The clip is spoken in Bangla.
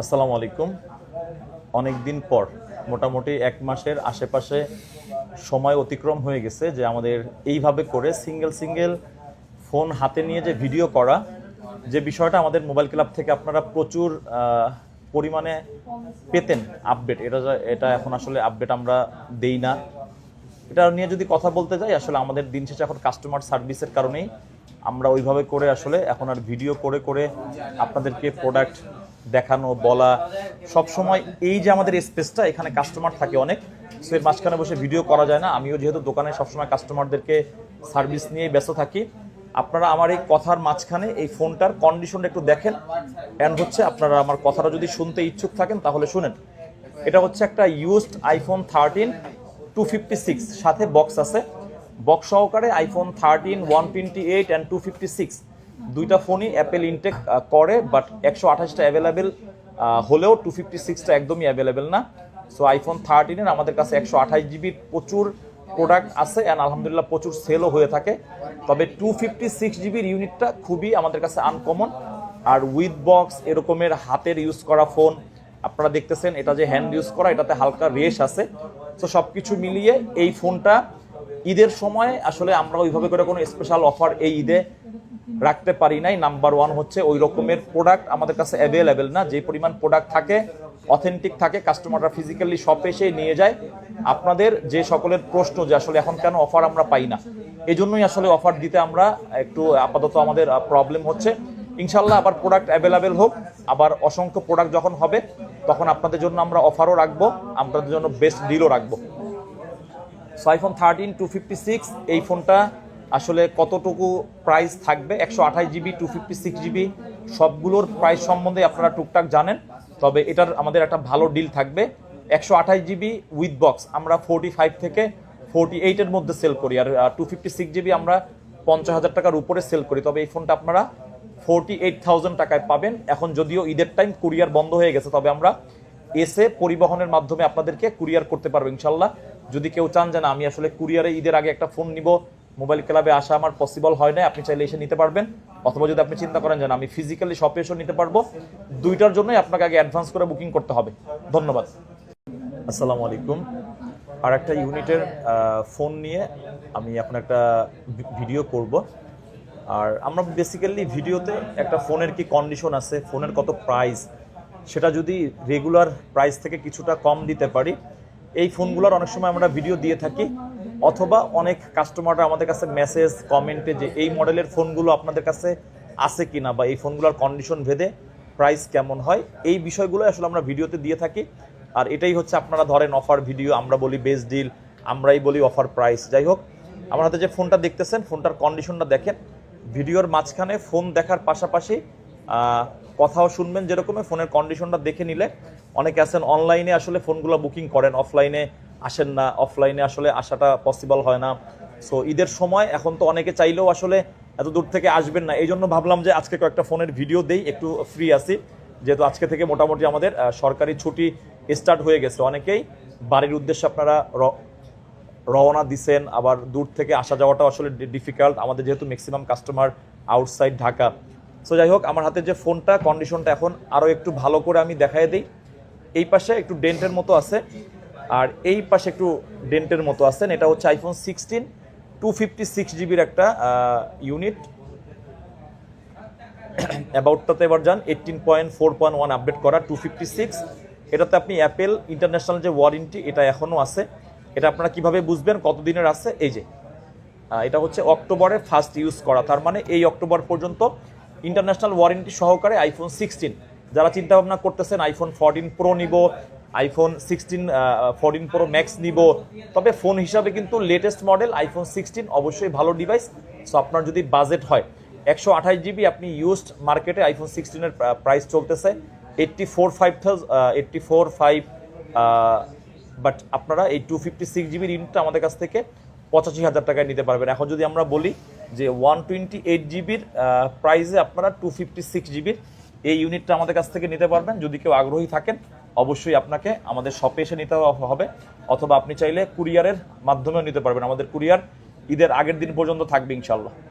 আসসালামু আলাইকুম। অনেক দিন পর, মোটামুটি এক মাসের আশেপাশে সময় অতিক্রম হয়ে গেছে যে আমাদের এইভাবে করে সিঙ্গেল সিঙ্গেল ফোন হাতে নিয়ে যে ভিডিও করা, যে বিষয়টা আমাদের মোবাইল ক্লাব থেকে আপনারা প্রচুর পরিমাণে পেতেন আপডেট এটা এটা এখন আসলে আপডেট আমরা দেই না। এটা নিয়ে যদি কথা বলতে যাই, আসলে আমাদের দিন শেষে এখন কাস্টমার সার্ভিসের কারণেই আমরা ওইভাবে করে আসলে এখন আর ভিডিও করে করে আপনাদেরকে প্রোডাক্ট দেখানো, বলা সব সময় এই যে আমাদের স্পেসটা এখানে কাস্টমার থাকে অনেক সো এর মাঝখানে বসে ভিডিও করা যায় না। আমিও যেহেতু দোকানে সবসময় কাস্টমারদেরকে সার্ভিস নিয়ে ব্যস্ত থাকি, আপনারা আমার এই কথার মাঝখানে এই ফোনটার কন্ডিশনটা একটু দেখেন অ্যান্ড হচ্ছে আপনারা আমার কথাটা যদি শুনতে ইচ্ছুক থাকেন, তাহলে শুনেন। এটা হচ্ছে একটা used iPhone thirteen two fifty six সাথে বক্স আছে। বক্স সহকারে iPhone thirteen one twenty eight and two fifty six দুইটা ফোনই অ্যাপেল ইনটেক করে বাট একশো আঠাশটা অ্যাভেলেবেল হলেও টু ফিফটি সিক্সটা একদমই অ্যাভেলেবেল না। সো আইফোন থার্টিনের আমাদের কাছে একশো আঠাশ জিবির প্রচুর প্রোডাক্ট আছে অ্যান্ড আলহামদুলিল্লাহ প্রচুর সেলও হয়ে থাকে। তবে টু ফিফটি সিক্স জিবির ইউনিটটা খুবই আমাদের কাছে আনকমন আর উইথ বক্স এরকমের হাতের ইউজ করা ফোন আপনারা দেখতেছেন এটা যে হ্যান্ড ইউজ করা, এটাতে হালকা রেশ আছে। তো সব কিছু মিলিয়ে এই ফোনটা ঈদের সময় আসলে আমরা ওইভাবে করে কোনো স্পেশাল অফার এই ঈদে রাখতে পারি নাই। নাম্বার ওয়ান হচ্ছে ওই রকমের প্রোডাক্ট আমাদের কাছে অ্যাভেলেবেল না। যে পরিমাণ প্রোডাক্ট থাকে অথেন্টিক থাকে কাস্টমাররা ফিজিক্যালি শপে এসে নিয়ে যায়। আপনাদের যে সকলের প্রশ্ন যে আসলে এখন কেন অফার আমরা পাই না এই জন্যই আসলে অফার দিতে আমরা একটু আপাতত আমাদের প্রবলেম হচ্ছে। ইনশাল্লাহ আবার প্রোডাক্ট অ্যাভেলেবেল হোক। আবার অসংখ্য প্রোডাক্ট যখন হবে, তখন আপনাদের জন্য আমরা অফারও রাখব, আপনাদের জন্য বেস্ট ডিলও রাখব। So iPhone thirteen two fifty six এই ফোনটা আসলে কতটুকু প্রাইস থাকবে? একশো আঠাশ GB two fifty six GB সবগুলোর প্রাইস সম্বন্ধে আপনারা টুকটাক জানেন। তবে এটার আমাদের একটা ভালো ডিল থাকবে। একশো আঠাশ জিবি উইথ বক্স আমরা ফোরটি ফাইভ থেকে ফোরটি এইটের মধ্যে সেল করি। আর টু ফিফটি সিক্স জিবি আমরা পঞ্চাশ হাজার টাকার উপরে সেল করি। তবে এই ফোনটা আপনারা ফোরটি এইট থাউজেন্ড টাকায় পাবেন। এখন যদিও ঈদের টাইম কুরিয়ার বন্ধ হয়ে গেছে, তবে আমরা এসে পরিবহনের মাধ্যমে আপনাদেরকে কুরিয়ার করতে পারব ইনশাল্লাহ। যদি কেউ চান যে না, আমি আসলে কুরিয়ারে ঈদের আগে একটা ফোন নিব মোবাইল ক্লাবে আসা আমার পসিবল হয় না আপনি চাইলে এসে নিতে পারবেন। অথবা যদি আপনি চিন্তা করেন যে না, আমি ফিজিক্যালি শপে এসেও নিতে পারব, দুইটার জন্যই আপনাকে আগে অ্যাডভান্স করে বুকিং করতে হবে। ধন্যবাদ। আসসালামু আলাইকুম। আর একটা ইউনিটের ফোন নিয়ে আমি আপনার একটা ভিডিও করব। আর আমরা বেসিক্যালি ভিডিওতে একটা ফোনের কি কন্ডিশন আছে ফোনের কত প্রাইস সেটা যদি রেগুলার প্রাইস থেকে কিছুটা কম দিতে পারি, এই ফোনগুলোর অনেক সময় আমরা ভিডিও দিয়ে থাকি। অথবা অনেক কাস্টমাররা আমাদের কাছে মেসেজ কমেন্টে যে এই মডেলের ফোনগুলো আপনাদের কাছে আছে কিনা বা এই ফোনগুলোর কন্ডিশন ভেদে প্রাইস কেমন হয়, এই বিষয়গুলো আসলে আমরা ভিডিওতে দিয়ে থাকি। আর এটাই হচ্ছে আপনারা ধরেন অফার ভিডিও আমরা বলি বেস্ট ডিল আমরাই বলি অফার প্রাইস যাই হোক, আমার হাতে যে ফোনটা দেখতেছেন ফোনটার কন্ডিশনটা দেখেন। ভিডিওর মাঝখানে ফোন দেখার পাশাপাশি কথাও শুনবেন। যেরকমের ফোনের কন্ডিশনটা দেখে নিলে, অনেকে আছেন অনলাইনে আসলে ফোনগুলো বুকিং করেন অফলাইনে আসেন না অফলাইনে আসলে আসাটা পসিবল হয় না। সো ঈদের সময় এখন তো অনেকে চাইলেও আসলে এত দূর থেকে আসবেন না। এই জন্য ভাবলাম যে আজকে কয়েকটা ফোনের ভিডিও দেই, একটু ফ্রি আছি। যেহেতু আজকে থেকে মোটামুটি আমাদের সরকারি ছুটি স্টার্ট হয়ে গেছে। অনেকেই বাড়ির উদ্দেশ্যে আপনারা রওনা দিছেন, আবার দূর থেকে আসা যাওয়াটা আসলে ডিফিকাল্ট আমাদের যেহেতু maximum customer outside Dhaka. So যাই হোক, আমার হাতে যে ফোনটা কন্ডিশনটা এখন আরও একটু ভালো করে আমি দেখাই দিই। এই পাশে একটু ডেন্টের মতো আছে। আর এই পাশে একটু ডেন্টের মতো আছেন, এটা হচ্ছে iPhone sixteen two fifty six জিবির একটা ইউনিট অ্যাবাউটটাতে এবার যান eighteen point four point one update করা টু ফিফটি সিক্স এটাতে আপনি অ্যাপেল ইন্টারন্যাশনাল যে ওয়ারেন্টি এটা এখনও আছে। এটা আপনারা কীভাবে বুঝবেন, কতদিনের আছে? এই যে এটা হচ্ছে অক্টোবরে ফার্স্ট ইউজ করা। তার মানে এই অক্টোবর পর্যন্ত ইন্টারন্যাশনাল ওয়ারেন্টি সহকারে আইফোন সিক্সটিন যারা চিন্তা ভাবনা করতেছেন আইফোন ফোরটিন প্রো নিব iPhone sixteen fourteen pro max নিব। তবে ফোন হিসাবে কিন্তু লেটেস্ট মডেল আইফোন সিক্সটিন অবশ্যই ভালো ডিভাইস সো আপনার যদি বাজেট হয়, একশো আঠাশ জিবি আপনি ইউজড মার্কেটে আইফোন সিক্সটিনের প্রাইস চলতেছে। Eighty four five eighty four five but আপনারা এই টু ফিফটি সিক্স জিবির ইউনিটটা আমাদের কাছ থেকে পঁচাশি হাজার টাকায় নিতে পারবেন। এখন যদি আমরা বলি যে ওয়ান টোয়েন্টি এইট জিবির প্রাইসে আপনারা টু ফিফটি সিক্স জিবির এই ইউনিটটা আমাদের কাছ থেকে নিতে পারবেন। যদি কেউ আগ্রহী থাকেন অবশ্যই আপনাকে আমাদের শপে এসে নিতে হবে। অথবা আপনি চাইলে কুরিয়ারের মাধ্যমেও নিতে পারবেন। আমাদের কুরিয়ার ঈদের আগের দিন পর্যন্ত থাকবে ইনশাল্লাহ